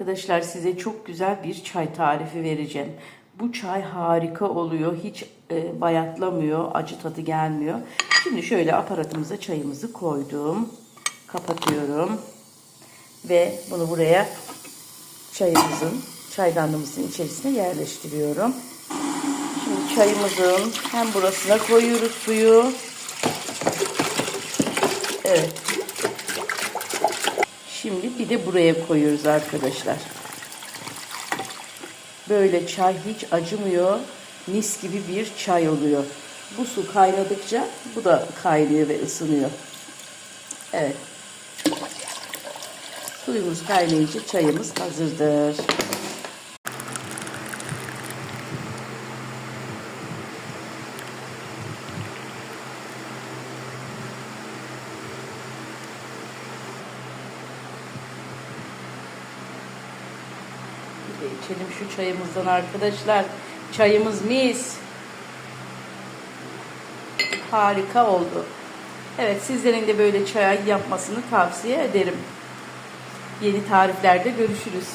Arkadaşlar size çok güzel bir çay tarifi vereceğim. Bu çay harika oluyor. Hiç e, bayatlamıyor, acı tadı gelmiyor. Şimdi şöyle aparatımıza çayımızı koydum. Kapatıyorum. Ve bunu buraya çayımızın, çaydanlığımızın içerisine yerleştiriyorum. Şimdi çayımızın hem burasına koyuyoruz suyu. Evet. Şimdi bir de buraya koyuyoruz arkadaşlar. Böyle çay hiç acımıyor. Mis gibi bir çay oluyor. Bu su kaynadıkça bu da kaynıyor ve ısınıyor. Evet. Suyumuz kaynayınca çayımız hazırdır. De içelim şu çayımızdan arkadaşlar. Çayımız mis. Harika oldu. Evet sizlerin de böyle çay yapmasını tavsiye ederim. Yeni tariflerde görüşürüz.